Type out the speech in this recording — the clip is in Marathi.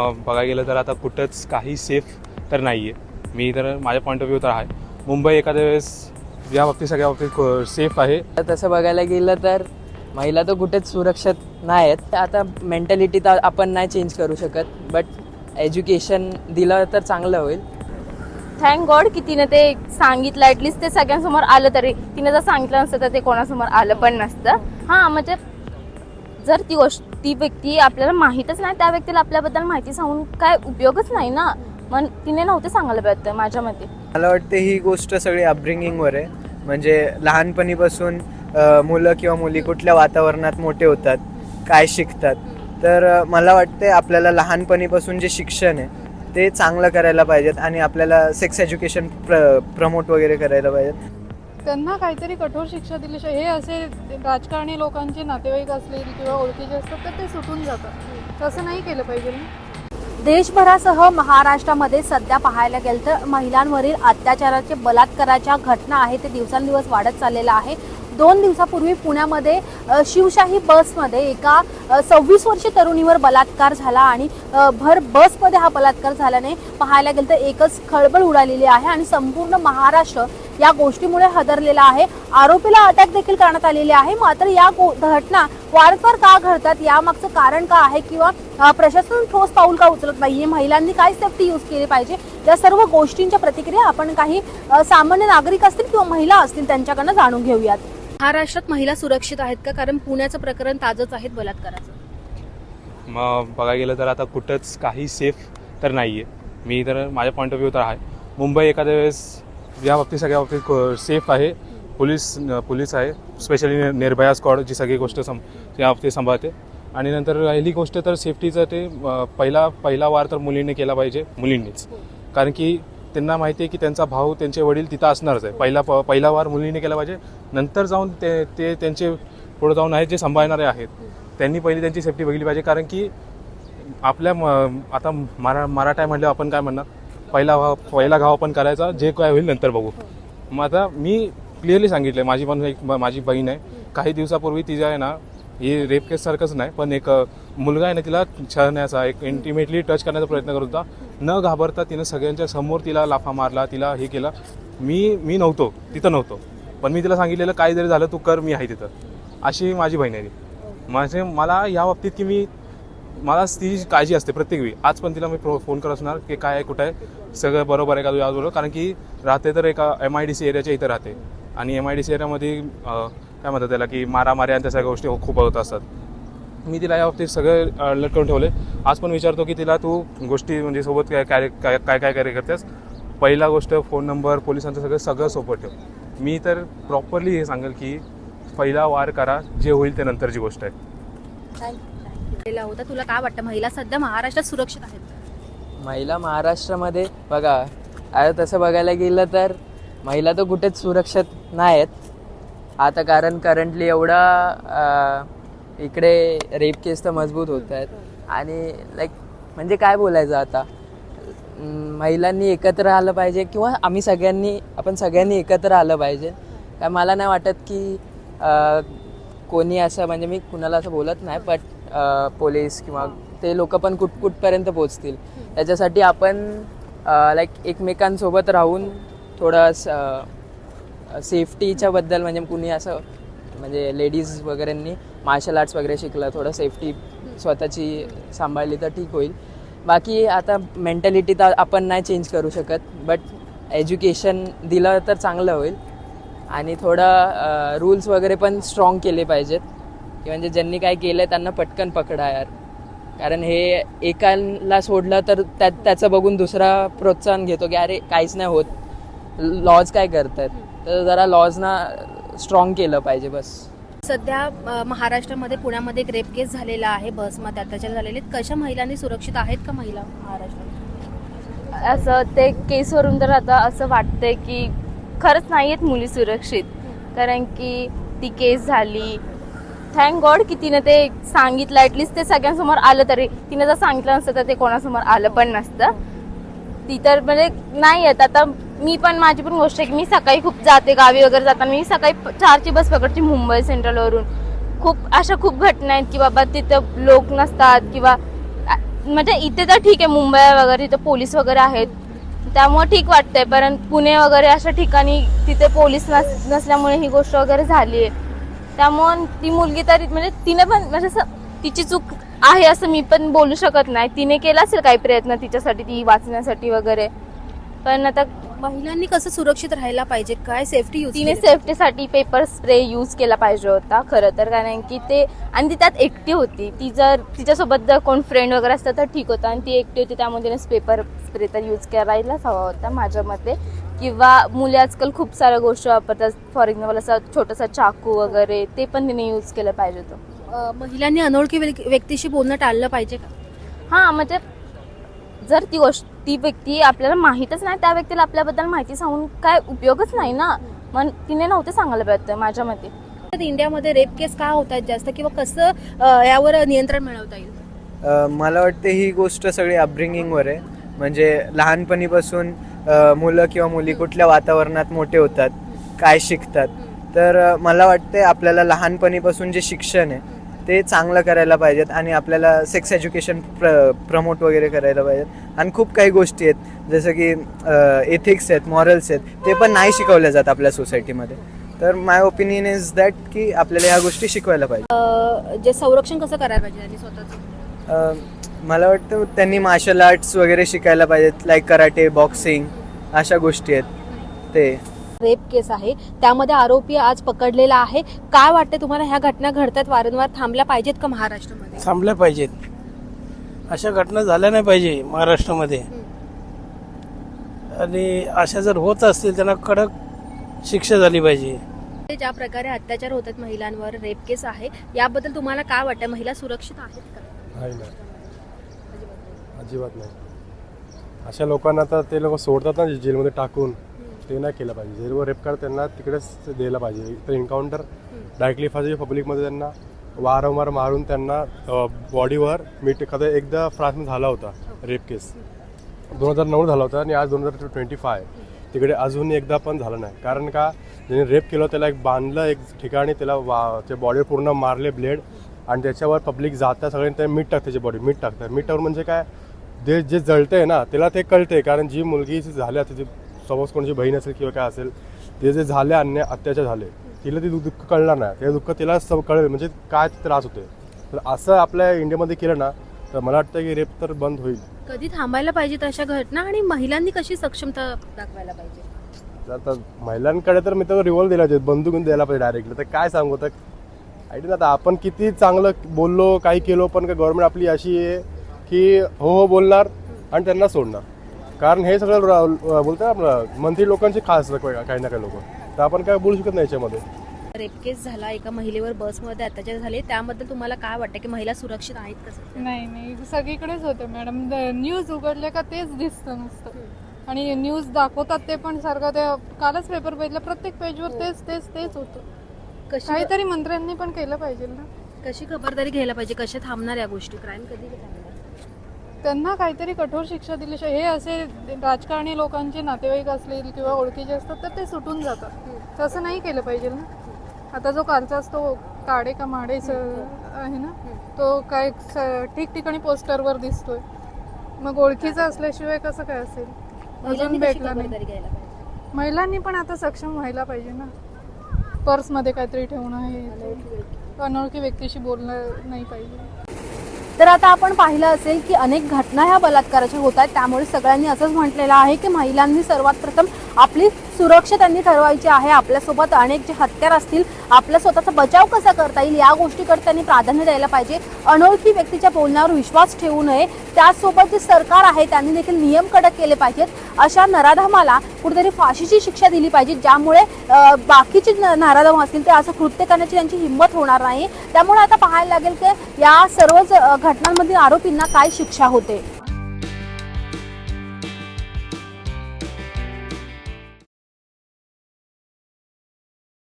बघायला गेलं तर आता कुठंच काही सेफ तर नाही आहे मी तर माझ्या पॉईंट ऑफ व्ह्यू तर आहे. मुंबई एखाद्या वेळेस या बाबतीत सगळ्या बाबतीत सेफ आहे. तर तसं बघायला गेलं तर महिला तर कुठेच सुरक्षित नाही आहेत आता मेंटॅलिटी तर आपण नाही चेंज करू शकत बट एज्युकेशन दिलं तर चांगलं होईल. थँक गॉड की तिने ते सांगितलं ॲटलिस्ट ते सगळ्यांसमोर आलं तरी. तिने जर सांगितलं नसतं तर ते कोणासमोर आलं पण नसतं. हां म्हणजे जर ती गोष्ट ती व्यक्ती आपल्याला माहीतच नाही त्या व्यक्तीला आपल्याबद्दल माहिती सांगून काय उपयोगच नाही ना? मग तिने नव्हते सांगायला पाहिजे माझ्या मते. मला वाटते ही गोष्ट सगळी अपब्रिंगिंगवर आहे. म्हणजे लहानपणीपासून मुलं किंवा मुली कुठल्या वातावरणात मोठे होतात काय शिकतात तर मला वाटते आपल्याला लहानपणीपासून जे शिक्षण आहे ते चांगलं करायला पाहिजेत आणि आपल्याला सेक्स एज्युकेशन प्र प्रमोट वगैरे करायला पाहिजेत. त्यांना काहीतरी कठोर शिक्षा दिल्याशिवाय हे असे राजकारणी लोकांचे नातेवाईक असलेली किंवा ओळखीचे असतात तर ते सुटून जातात. तसं नाही केलं पाहिजे देशभरासह महाराष्ट्रामध्ये सध्या पाहायला गेलं तर महिलांवरील अत्याचाराचे बलात्काराच्या घटना आहे ते दिवसांदिवस वाढत चाललेलं आहे. दोन दिवसापूर्वी पुण्यामध्ये शिवशाही बसमध्ये एका सव्वीस वर्षीय तरुणीवर बलात्कार झाला आणि भर बसमध्ये हा बलात्कार झाल्याने पाहायला गेलं तर एकच खळबळ उडालेली आहे आणि संपूर्ण महाराष्ट्र या गोष्टीमुळे हदरलेला आहे. आरोपीला अटक देखील करण्यात आलेली आहे. मात्र या गो- घटना वारंवार का घडतात यामागचं कारण का आहे किंवा प्रशासन ठोस पाऊल का उचलत नाहीये? महिलांनी काय सेफ्टी यूज केली पाहिजे? या सर्व गोष्टींच्या प्रतिक्रिया आपण काही सामान्य नागरिक असतील किंवा महिला असतील त्यांच्याकडनं जाणून घेऊयात. महाराष्ट्रात महिला सुरक्षित आहेत का? कारण पुण्याचं प्रकरण ताजंच आहे बलात्काराचं. मग बघायला गेलं तर आता कुठंच काही सेफ तर नाही आहे मी तर माझ्या पॉईंट ऑफ व्ह्यू तर आहे. मुंबई एखाद्या वेळेस या बाबतीत सगळ्या बाबतीत सेफ आहे. पोलीस पोलीस आहे. स्पेशली निर्भया स्कॉड जी सगळी गोष्ट सम या बाबतीत सांभाळते. आणि नंतर राहिली गोष्ट तर सेफ्टीचं ते पहिला पहिला वार तर मुलींनी केला पाहिजे. मुलींनीच. कारण की त्यांना माहिती आहे की त्यांचा भाऊ त्यांचे वडील तिथं असणारच आहे. पहिला प पहिला वार मुलींनी केला पाहिजे. नंतर जाऊन ते ते त्यांचे पुढे जाऊन आहेत जे सांभाळणारे आहेत. त्यांनी पहिली त्यांची सेफ्टी बघितली पाहिजे. कारण की आपल्या म- आता मरा मराठा आहे म्हटल्यावर आपण काय म्हणणार? पहिला भाव पहिला घाव आपण करायचा जे काय होईल नंतर बघू. मग आता मी क्लिअरली सांगितलं माझी पण एक माझी बहीण आहे. काही दिवसापूर्वी तिच्या आहे ना हे रेप केस सारखंच नाही पण एक मुलगा आहे ना तिला छळण्याचा एक इंटिमेटली टच करण्याचा प्रयत्न करत होता. न घाबरता तिनं सगळ्यांच्या समोर तिला लाफा मारला तिला हे केलं. मी मी नव्हतो तिथं नव्हतो. पण मी तिला सांगितलेलं काय जरी झालं तू कर मी आहे तिथं. अशी माझी बहीण आहे माझे म्हणजे मला या बाबतीत की मी मला तिची काळजी असते प्रत्येक वेळी. आज पण तिला मी प्रो फोन करत असणार की काय आहे कुठं आहे. सगळं बरोबर आहे का तुझ्या आजूबाजूला? कारण की राहते तर एका एम आय डी सी एरियाच्या इथं राहते. आणि एम आय डी सी एरियामध्ये काय म्हणतात त्याला की मारामाऱ्या आणि त्या सगळ्या गोष्टी खूप होत असतात. मी तिला या बाबतीत सगळं लटकवून ठेवले आज पण विचारतो की तिला तू गोष्टी म्हणजे सोबत काय काय काय काय काय कार्य करतेस पहिला गोष्ट फोन नंबर पोलिसांचं सगळं सगळं सोबत ठेव. मी तर प्रॉपरली हे सांगेल की पहिला वार करा जे होईल ते नंतरची गोष्ट आहे. झालेला होता. तुला काय वाटतं? महिला सध्या महाराष्ट्रात सुरक्षित आहेत. महिला महाराष्ट्रामध्ये बघा आता तसं बघायला गेलं तर महिला तर कुठेच सुरक्षित नाही आहेत आता कारण करंटली एवढा इकडे रेप केस तर मजबूत होत आहेत. आणि लाईक म्हणजे काय बोलायचं आता? महिलांनी एकत्र आलं पाहिजे किंवा आम्ही सगळ्यांनी आपण सगळ्यांनी एकत्र आलं पाहिजे. काय मला नाही वाटत की कोणी असं म्हणजे मी कुणाला असं बोलत नाही बट पोलीस किंवा ते लोक पण कुठ कुठपर्यंत पोचतील त्याच्यासाठी आपण लाईक एकमेकांसोबत राहून थोडं सेफ्टीच्या बद्दल म्हणजे कुणी असं म्हणजे लेडीज वगैरेंनी मार्शल आर्ट्स वगैरे शिकलं थोडं सेफ्टी स्वतःची सांभाळली तर ठीक होईल. बाकी आता मेंटॅलिटी तर आपण नाही चेंज करू शकत बट एज्युकेशन दिलं तर चांगलं होईल. आणि थोडं रूल्स वगैरे पण स्ट्रॉंग केले पाहिजेत. की म्हणजे ज्यांनी काय केलं त्यांना पटकन पकडा यार. कारण हे एकाला सोडलं तर त्या त्याचं बघून दुसरा प्रोत्साहन घेतो की अरे काहीच नाही होत. लॉज काय करतात तर जरा लॉजना स्ट्रॉंग केलं पाहिजे बस. सध्या महाराष्ट्रामध्ये पुण्यामध्ये एक रेप केस झालेला आहे बसमध्ये अत्याचार झालेले. आहेत. कशा महिलांनी सुरक्षित आहेत का महिला महाराष्ट्रात? असं ते केसवरून तर आता असं वाटतंय की खरंच नाही आहेत मुली सुरक्षित. कारण की ती केस झाली थँक गॉड की तिने ते सांगितलं ॲटलिस्ट ते सगळ्यांसमोर आलं तरी. तिने जर सांगितलं नसतं तर ते कोणासमोर आलं पण नसतं. ती तर म्हणजे नाही येत. आता मी पण माझी पण गोष्ट आहे की मी सकाळी खूप जाते गावी वगैरे जाताना. मी सकाळी चारची बस पकडते मुंबई सेंट्रलवरून. खूप अशा खूप घटना आहेत की बाबा तिथं लोक नसतात किंवा म्हणजे इथे तर ठीक आहे मुंबई वगैरे तिथं पोलीस वगैरे आहेत. त्यामुळे ठीक वाटतंय. पण पुणे वगैरे अशा ठिकाणी तिथे पोलीस नस नसल्यामुळे ही गोष्ट वगैरे झाली आहे त्यामुळे ती मुलगी तरी म्हणजे तिने पण म्हणजे असं तिची चूक आहे असं मी पण बोलू शकत नाही. तिने केला असेल काही प्रयत्न तिच्यासाठी ती वाचण्यासाठी वगैरे. पण आता महिलांनी कसं सुरक्षित राहायला पाहिजे? काय सेफ्टी यूज तिने सेफ्टीसाठी पेपर स्प्रे यूज केला पाहिजे होता खरं तर. कारण की ते आणि ती त्यात एकटी होती. ती जर तिच्यासोबत जर कोण फ्रेंड वगैरे असतं तर ठीक होतं. आणि ती एकटी होती त्यामुळे तिने पेपर स्प्रे तर यूज करायलाच हवा होता माझ्या मते. किंवा मुले आजकाल खूप साऱ्या गोष्टी वापरतात. फॉर एक्झाम्पल असा छोटासा चाकू वगैरे ते पण तिने यूज केलं पाहिजे होतं. महिलांनी अनोळखी व्यक्- व्यक्तीशी बोलणं टाळलं पाहिजे का? हां म्हणजे जर ती गोष्ट ती व्यक्ती आपल्याला माहीतच नाही त्या व्यक्तीला आपल्याबद्दल माहिती सांगून काय उपयोगच नाही ना? मग तिने नव्हते सांगायला पाहिजे माझ्या मते. तर इंडियामध्ये रेप केस का होत आहेत जास्त किंवा कसं अ, यावर नियंत्रण मिळवता येईल? अ, मला वाटते ही गोष्ट सगळी अपब्रिंगिंगवर आहे. म्हणजे लहानपणीपासून मुलं किंवा मुली कुठल्या वातावरणात मोठे होतात काय शिकतात. तर मला वाटते आपल्याला लहानपणीपासून जे शिक्षण आहे ते चांगलं करायला पाहिजेत आणि आपल्याला सेक्स एज्युकेशन प्र प्रमोट वगैरे करायला पाहिजेत. आणि खूप काही गोष्टी आहेत जसं की एथिक्स आहेत मॉरल्स आहेत ते पण नाही शिकवल्या जात आपल्या सोसायटीमध्ये तर माय ओपिनियन इज दॅट की आपल्याला ह्या गोष्टी शिकवायला पाहिजे जे संरक्षण कसं करायला पाहिजे मला वाटतं त्यांनी मार्शल आर्ट्स वगैरे शिकायला पाहिजेत लाईक कराटे बॉक्सिंग अशा गोष्टी आहेत. ते. रेप केस आहे. त्यामध्ये आरोपी आज पकडलेला आहे. काय वाटते तुम्हाला ह्या घटना घडतात वारंवार थांबल्या पाहिजेत का महाराष्ट्रामध्ये? थांबल्या पाहिजेत. अशा घटना झाल्या नाही पाहिजे महाराष्ट्रामध्ये. आणि अशा जर होत असतील त्यांना कडक शिक्षा झाली पाहिजे. ज्या प्रकारे अत्याचार होतात महिलांवर रेप केस आहे याबद्दल तुम्हाला काय वाटतं महिला सुरक्षित आहेत का? अजिबात नाही. अशा लोकांना तर ते लोक सोडतात ना जेलमध्ये टाकून. ते नाही केलं पाहिजे. जेलवर रेप करतात त्यांना तिकडेच द्यायला पाहिजे. तर एन्काउंटर डायरेक्टली फाजे पब्लिकमध्ये त्यांना. वारंवार मारून त्यांना बॉडीवर मीठ एखादा एकदा फ्रान्समध्ये झाला होता रेप केस दोन हजार नऊ झाला होता आणि आज दोन हजार ट्वेंटी फाय तिकडे अजून एकदा पण झालं नाही. कारण का? ज्याने रेप केलं त्याला एक बांधलं एक ठिकाणी त्याला वा त्या बॉडीवर पूर्ण मारले ब्लेड आणि त्याच्यावर पब्लिक जाता सगळ्यांनी ते मीठ टाकते त्याची बॉडी मीठ टाकतं मीठ टाकून म्हणजे काय? जे जे जळतंय ना त्याला ते कळते कारण जी मुलगी झाल्या तिची सपोज कोणाची बहीण असेल किंवा काय असेल ते जे झाले अन्याय अत्याचार झाले तिला ते दुःख कळणार नाही. ते दुःख तिला सम कळेल. म्हणजे काय ते त्रास होते तर असं आपल्या इंडियामध्ये केलं ना तर मला वाटतं की रेप तर बंद होईल. कधी थांबायला पाहिजेत अशा घटना आणि महिलांनी कशी सक्षमता दाखवायला पाहिजे? आता महिलांकडे तर मी तर रिवॉल्व दिला पाहिजे बंदूक द्यायला पाहिजे डायरेक्टली तर काय सांगू? तर आयडिया आता आपण किती चांगलं बोललो काही केलो पण का गव्हर्नमेंट आपली अशी आहे की हो हो बोलणार आणि त्यांना सोडणार. कारण हे सगळं रा- बोलतात आपलं मंत्री लोकांचे खास काही ना काही लोक. तर आपण काय बोलू शकत नाही याच्यामध्ये. रेप केस झाला एका महिलेवर बसमध्ये अत्याचार झाले. त्याबद्दल तुम्हाला काय वाटतं की महिला सुरक्षित आहेत कसं नाही नाही. सगळीकडेच होते मॅडम. न्यूज उघडले का तेच दिसतं नुसतं. आणि न्यूज दाखवतात ते पण सारखं. ते कालच पेपर बघितलं. प्रत्येक पेजवर तेच तेच तेच होतं. कशी काहीतरी मंत्र्यांनी पण केलं पाहिजे ना. कशी खबरदारी घ्यायला पाहिजे? कशा थांबणार या गोष्टी? क्राईम कधी त्यांना काहीतरी कठोर शिक्षा दिल्याशिवाय हे असे राजकारणी लोकांचे नातेवाईक असतील किंवा ओळखीचे असतात तर ते सुटून जातात. तसं नाही केलं पाहिजे ना. आता जो कालचा असतो काडे का माडे आहे ना तो काय ठिकठिकाणी पोस्टरवर दिसतोय. मग ओळखीचा असल्याशिवाय कसं काय असेल? अजून भेटला नाही. महिलांनी पण आता सक्षम व्हायला पाहिजे ना. पर्समध्ये काहीतरी ठेवणं आहे अनोळखी व्यक्तीशी बोलणं नाही पाहिजे. तर आता आपण पाहिलं असेल की अनेक घटना ह्या बलात्काराच्या होत आहेत. त्यामुळे सगळ्यांनी असंच म्हटलेलं आहे की महिलांनी सर्वात प्रथम आपली सुरक्षा त्यांनी ठरवायची आहे. आपल्यासोबत अनेक जे हत्यार असतील आपला स्वतःचा बचाव कसा करता येईल या गोष्टीकडे त्यांनी प्राधान्य द्यायला पाहिजे. अनोळखी व्यक्तीच्या बोलण्यावर विश्वास ठेवू नये. त्याचसोबत जे सरकार आहे त्यांनी देखील नियम कडक केले पाहिजेत. अशा नराधमाला कुठेतरी फाशीची शिक्षा दिली पाहिजे ज्यामुळे बाकीचे न- नराधम असतील ते असं कृत्य करण्याची त्यांची हिंमत होणार नाही. त्यामुळे आता पाहायला लागेल की या सर्वच घटनांमधील आरोपींना काय शिक्षा होते.